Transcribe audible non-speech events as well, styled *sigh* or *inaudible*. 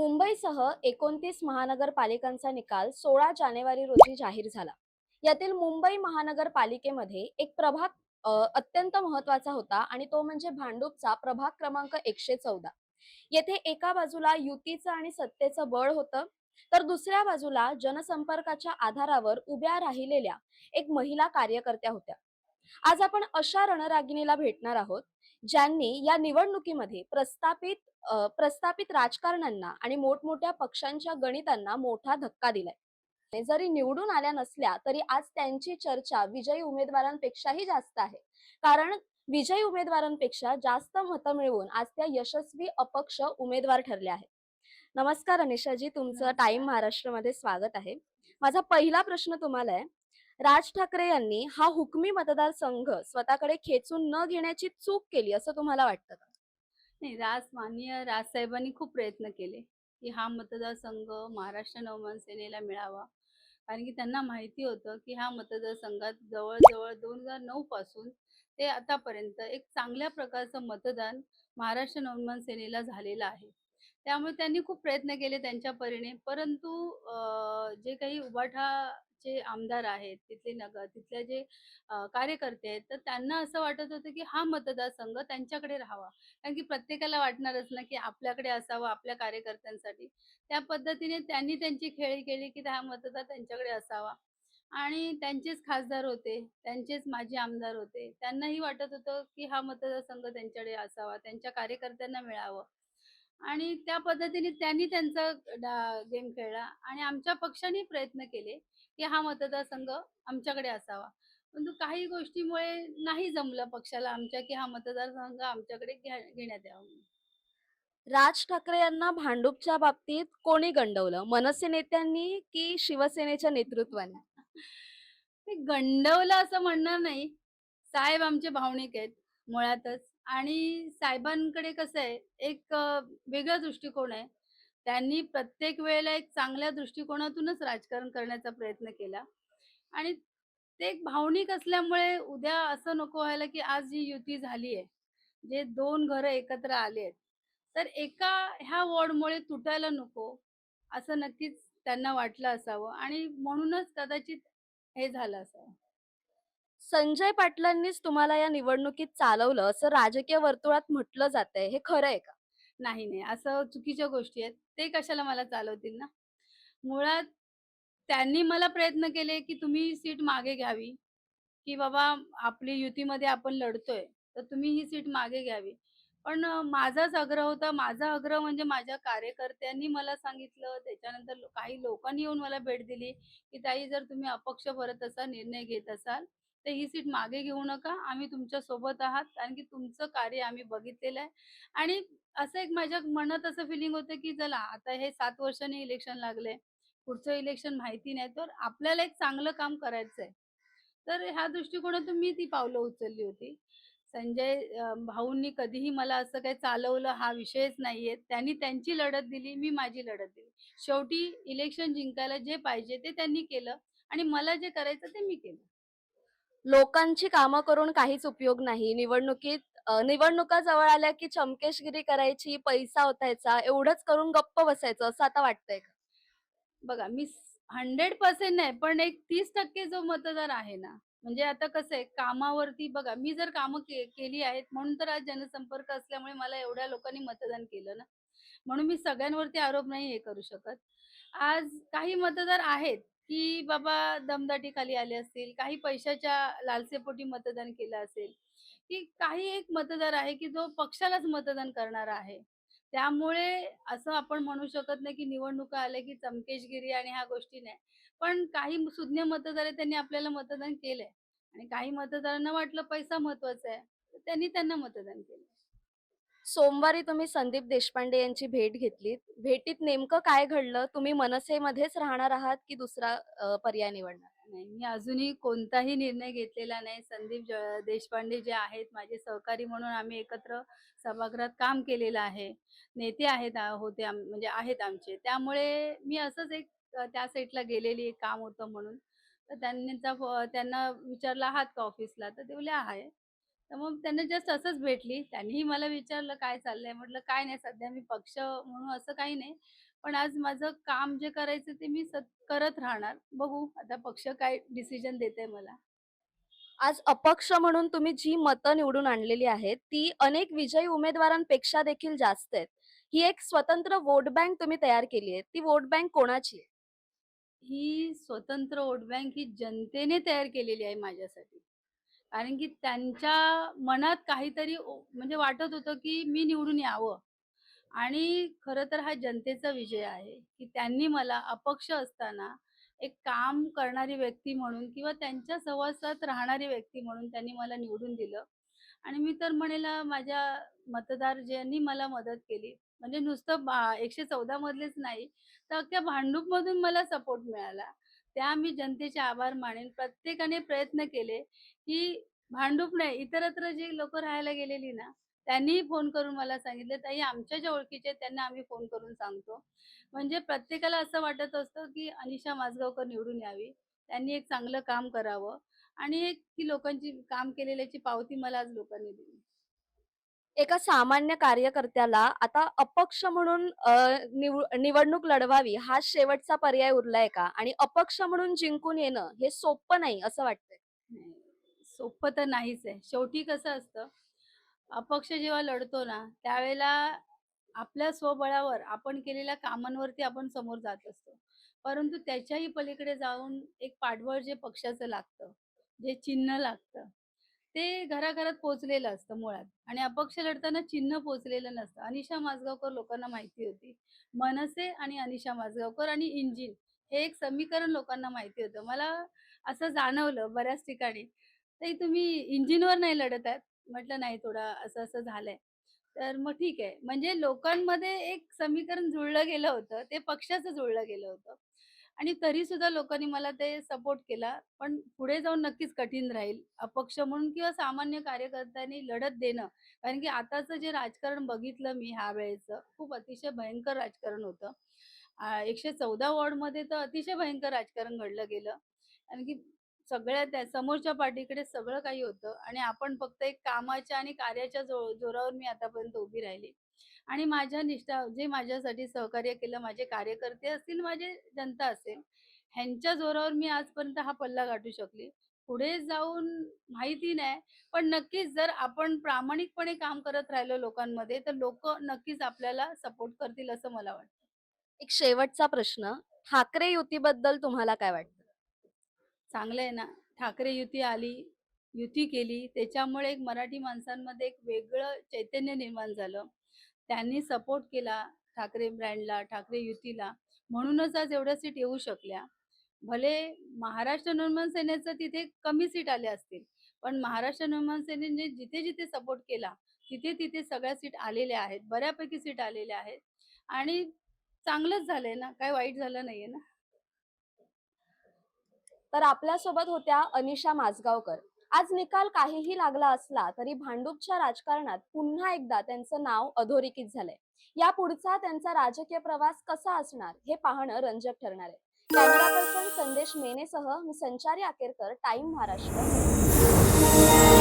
मुंबईसह एकोणतीस महानगरपालिकांचा निकाल सोळा जानेवारी रोजी जाहीर झाला. यातील मुंबई महानगरपालिकेमध्ये एक प्रभाग अत्यंत महत्त्वाचा होता आणि तो म्हणजे भांडूपचा प्रभाग क्रमांक एकशे चौदा. येथे एका बाजूला युतीचं आणि सत्तेचं बळ होतं तर दुसऱ्या बाजूला जनसंपर्काच्या आधारावर उभ्या राहिलेल्या एक महिला कार्यकर्त्या होत्या. आज आपण अशा रणरागिणीला भेटणार आहोत ज्यांनी या निवडणुकीमध्ये प्रस्थापित प्रस्थापित राजकारण्यांना आणि मोठमोठ्या पक्षांच्या गणितांना मोठा धक्का दिलाय. जरी निवडून आल्या नसल्या तरी आज त्यांची चर्चा विजयी उमेदवारांपेक्षाही जास्त आहे. कारण विजयी उमेदवारांपेक्षा जास्त मतं मिळवून आज त्या यशस्वी अपक्ष उमेदवार ठरल्या आहेत. नमस्कार अनिशाजी तुमचं टाइम महाराष्ट्रामध्ये स्वागत आहे. माझा पहिला प्रश्न तुम्हाला आहे राज ठाकरे यांनी हा हुकमी मतदारसंघ स्वतःकडे खेचून न घेण्याची चूक केली असं तुम्हाला वाटतं का? नाही राज माननीय राजसाहेबांनी खूप प्रयत्न केले की हा मतदारसंघ महाराष्ट्र नवमान सेनेला मिळावा. कारण की त्यांना माहिती होतं की हा मतदारसंघात जवळजवळ दोन हजार नऊ पासून ते आतापर्यंत एक चांगल्या प्रकारचं मतदान महाराष्ट्र नवमान सेनेला झालेलं आहे. त्यामुळे त्यांनी खूप प्रयत्न केले त्यांच्या परीने. परंतु जे काही जे आमदार आहेत तिथले नगर तिथले जे कार्यकर्ते आहेत तर त्यांना असं वाटत होतं की हा मतदारसंघ त्यांच्याकडे राहावा. कारण की प्रत्येकाला वाटणारच ना की आपल्याकडे असावं आपल्या कार्यकर्त्यांसाठी. त्या पद्धतीने त्यांनी त्यांची खेळी केली की हा मतदार त्यांच्याकडे असावा. आणि त्यांचेच खासदार होते त्यांचेच माजी आमदार होते. त्यांनाही वाटत होतं की हा मतदारसंघ त्यांच्याकडे असावा त्यांच्या कार्यकर्त्यांना मिळावं. आणि त्या पद्धतीने त्यांनी त्यांचा गेम खेळला आणि आमच्या पक्षाने प्रयत्न केले की हा मतदारसंघ आमच्याकडे असावा. परंतु काही गोष्टीमुळे नाही जमलं पक्षाला आमच्या की हा मतदारसंघ आमच्याकडे घ्या- घेण्यात यावा. राज ठाकरे यांना भांडूपच्या बाबतीत कोणी गंडवलं? मनसे नेत्यांनी की शिवसेनेच्या नेतृत्वाने? *laughs* ते गंडवलं असं म्हणणार नाही. साहेब आमचे भावनिक आहेत मुळातच. आणि साहेबांकडे कसं आहे एक वेगळा दृष्टिकोन आहे. त्यांनी प्रत्येक वेळेला एक चांगल्या दृष्टिकोनातूनच राजकारण करण्याचा प्रयत्न केला. आणि ते एक भावनिक असल्यामुळे उद्या असं नको व्हायला की आज जी युती झाली आहे जे दोन घरं एकत्र आले आहेत तर एका ह्या वॉर्डमुळे तुटायला नको असं नक्कीच त्यांना वाटलं असावं आणि म्हणूनच कदाचित हे झालं असावं. संजय पाटलांनीच तुम्हाला या निवडणुकीत चालवलं असं राजकीय वर्तुळात म्हटलं जातंय हे खरं आहे का? नाही नाही. असं चुकीच्या गोष्टी आहेत. ते कशाला मला चालवतील ना? मुळात त्यांनी मला प्रयत्न केले की तुम्ही सीट मागे घ्यावी की बाबा आपली युतीमध्ये आपण लढतोय तर तुम्ही ही सीट मागे घ्यावी. पण माझाच आग्रह होता. माझा आग्रह म्हणजे माझ्या कार्यकर्त्यांनी मला सांगितलं. त्याच्यानंतर काही लोकांनी येऊन मला भेट दिली की ताई जर तुम्ही अपक्ष भरत असाल निर्णय घेत असाल तर ही सीट मागे घेऊ नका. आम्ही तुमच्यासोबत आहात. कारण की तुमचं कार्य आम्ही बघितलेलं आहे. आणि असं एक माझ्या मनात असं फिलिंग होतं की चला आता हे सात वर्षाने इलेक्शन लागले. पुढचं इलेक्शन माहिती नाही. तर आपल्याला एक चांगलं काम करायचं आहे तर ह्या दृष्टिकोनातून मी ती पावलं उचलली होती. संजय भाऊंनी कधीही मला असं काही चालवलं हा विषयच नाहीये. त्यांनी त्यांची लढत दिली मी माझी लढत दिली. शेवटी इलेक्शन जिंकायला जे पाहिजे ते त्यांनी केलं. आणि मला जे करायचं ते मी केलं. लोकांची कामं करून काहीच उपयोग नाही. निवडणुकीत निवडणुका जवळ आल्या की चमकेशगिरी करायची पैसा ओतायचा एवढंच करून गप्प बसायचं असं आता वाटतंय का? बघा मी हंड्रेड पर्सेंट नाही पण एक तीस टक्के जो मतदार आहे ना म्हणजे आता कसं आहे कामावरती बघा मी जर कामं के, केली आहेत म्हणून तर आज जनसंपर्क असल्यामुळे मला एवढ्या लोकांनी मतदान केलं ना. म्हणून मी सगळ्यांवरती आरोप नाही हे करू शकत. आज काही मतदार आहेत की बाबा दमदाटी खाली आले असतील काही पैशाच्या लालसेपोटी मतदान केलं असेल की काही एक मतदार आहे की जो पक्षालाच मतदान करणारा आहे. त्यामुळे असं आपण म्हणू शकत नाही की निवडणुका आल्या की चमकेशगिरी आणि ह्या गोष्टी नाही पण काही सुज्ञ मतदार आहे त्यांनी आपल्याला मतदान केलंय आणि काही मतदारांना वाटलं पैसा महत्त्वाचा आहे त्यांनी त्यांना मतदान केलं सोमवारी तुम्ही संदीप देशपांडे यांची भेट घेतलीत. भेटीत नेमकं काय घडलं? तुम्ही मनसेमध्येच राहणार आहात की दुसरा पर्याय निवडणार? नाही मी अजूनही कोणताही निर्णय घेतलेला नाही. संदीप ज- देशपांडे जे आहेत माझे सहकारी म्हणून आम्ही एकत्र सभागृहात काम केलेलं आहे. नेते आहेत होते म्हणजे आहेत आमचे. त्यामुळे मी असंच एक त्या साईडला गेलेली एक काम होतं म्हणून. तर त्यांचा त्यांना विचारला आहात का ऑफिसला? तर ते बोले आहे. तर मग त्यांना जस्ट असंच भेटली त्यांनीही मला विचारलं काय चाललंय म्हटलं काय नाही सध्या मी पक्ष म्हणून असं काही नाही पण आज माझं काम जे करायचं ते मी करत राहणार. बघू आता पक्ष काय डिसिजन देतंय मला. आज अपक्ष म्हणून तुम्ही जी मतं निवडून आणलेली आहेत, ती अनेक विजयी उमेदवारांपेक्षा देखील जास्त आहेत. ही एक स्वतंत्र वोट बँक तुम्ही तयार केली आहे. ती वोट बँक कोणाची आहे? ही स्वतंत्र वोट बँक ही जनतेने तयार केलेली आहे माझ्यासाठी. कारण की त्यांच्या मनात काहीतरी म्हणजे वाटत होतं, की मी निवडून यावं. आणि खरं तर हा जनतेचा विजय आहे, की त्यांनी मला अपक्ष असताना एक काम करणारी व्यक्ती म्हणून किंवा त्यांच्या सहवासात राहणारी व्यक्ती म्हणून त्यांनी मला निवडून दिलं. आणि मी तर म्हणेल माझ्या मतदार ज्यांनी मला मदत केली, म्हणजे नुसतं बा 114 मधलेच नाही, तर अख्ख्या भांडूपमधून मला सपोर्ट मिळाला. त्या मी जनतेचे आभार मानेन. प्रत्येकाने प्रयत्न केले, की भांडूप नाही, इतरत्र जी लोक राहायला गेलेली ना, त्यांनीही फोन करून मला सांगितलं, "ताई आमच्या ज्या ओळखीचे आहेत त्यांना आम्ही फोन करून सांगतो." म्हणजे प्रत्येकाला असं वाटत असतं, की अनिशा माझगावकर निवडून यावी. त्यांनी एक चांगलं काम करावं आणि एक ती लोकांची काम केलेल्याची पावती मला आज लोकांनी दिली. एका सामान्य कार्यकर्त्याला आता अपक्ष म्हणून निव निवडणूक लढवावी हा शेवटचा पर्याय उरलाय का? आणि अपक्ष म्हणून जिंकून येणं हे सोपं नाही असं वाटतंय. सोपं तर नाहीच आहे. शेवटी कसं असतं, अपक्ष जेव्हा लढतो ना, त्यावेळेला आपल्या स्वबळावर आपण केलेल्या कामांवरती आपण समोर जात असतो. परंतु त्याच्याही पलीकडे जाऊन एक पाठबळ जे पक्षाचं लागतं, जे चिन्ह लागतं, ते घराघरात पोहोचलेलं असतं मुळात आणि अपक्ष लढताना चिन्ह पोहोचलेलं नसतं. अनिशा माजगावकर लोकांना माहिती होती. मनसे आणि अनिशा माजगावकर आणि इंजिन हे एक समीकरण लोकांना माहिती होतं. मला असं जाणवलं बऱ्याच ठिकाणी, "ताई तुम्ही इंजिनवर नाही लढत आहेत?" म्हटलं, "नाही, थोडं असं-असं झालंय." तर मग ठीक आहे. म्हणजे लोकांमध्ये एक समीकरण जुळलं गेलं होतं. ते पक्षाचं जुळलं गेलं होतं आणि तरी सुद्धा लोकांनी मला ते सपोर्ट केला. पण पुढे जाऊन नक्कीच कठीण राहील. अपक्ष म्हणून किंवा सामान्य कार्यकर्त्यांनी लढत देणं. कारण की आताचं जे राजकारण बघितलं मी ह्या वेळेचं खूप अतिशय भयंकर राजकारण होतं. एकशे चौदा वॉर्डमध्ये तर अतिशय भयंकर राजकारण घडलं गेलं. कारण की सगळ्या त्या समोरच्या पार्टीकडे सगळं काही होतं आणि आपण फक्त एक कामाच्या आणि कार्याच्या जो जोरावर मी आतापर्यंत उभी राहिली. आणि माझ्या निष्ठा जे माझ्यासाठी सहकार्य केलं, माझे कार्यकर्ते असतील, माझे जनता असेल, ह्यांच्या जोरावर मी आजपर्यंत हा पल्ला गाठू शकली. पुढे जाऊन माहिती नाही, पण नक्कीच जर आपण प्रामाणिकपणे काम करत राहिलो लोकांमध्ये, तर लोकं नक्कीच आपल्याला सपोर्ट करतील असं मला वाटतं. एक शेवटचा प्रश्न, ठाकरे युतीबद्दल तुम्हाला काय वाटतं? चांगलं आहे ना. ठाकरे युती आली, युती केली. त्याच्यामुळे एक मराठी माणसांमध्ये एक वेगळं चैतन्य निर्माण झालं. त्यांनी सपोर्ट केला ठाकरे ब्रँडला, ठाकरे युतीला. म्हणूनच आज एवढ्या सीट येऊ शकल्या. भले महाराष्ट्र निर्माण सेनेचं तिथे कमी सीट आल्या असतील. पण महाराष्ट्र निर्माण सेनेने जिथे-जिथे सपोर्ट केला, तिथे-तिथे सगळ्या सीट आलेल्या आहेत. बऱ्यापैकी सीट आलेल्या आहेत आणि चांगलंच झालंय ना. काही वाईट झालं नाहीये ना. तर आपल्यासोबत होत्या अनिशा माजगावकर आज निकाल काहीही लागला असला तरी भांडूपच्या राजकारणात पुन्हा एकदा त्यांचं नाव अधोरेखित झालंय. या पुढचा त्यांचा राजकीय प्रवास कसा असणार हे पाहणं रंजक ठरणार आहे. कॅमेरा पर्सन संदेश मेनेसह मी संचारी आकेरकर टाइम महाराष्ट्र.